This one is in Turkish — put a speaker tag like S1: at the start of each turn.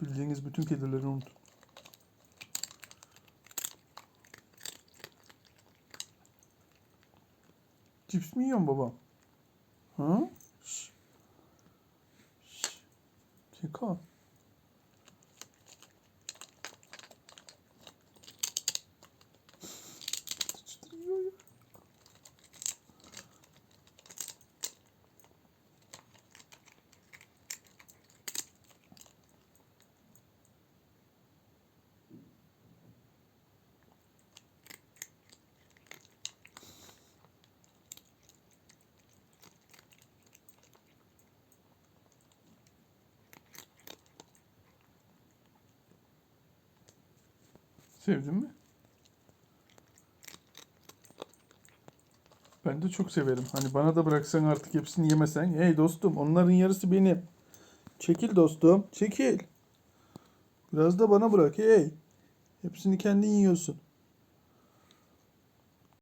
S1: Bildiğiniz bütün kedileri unutun. Cips mi yiyorsun babam? Ha? Şş. Şş. Keko. Sevdin mi? Ben de çok severim. Hani bana da bıraksan artık hepsini yemesen. Hey dostum onların yarısı benim. Çekil dostum. Çekil. Biraz da bana bırak. Hey. Hepsini kendin yiyorsun.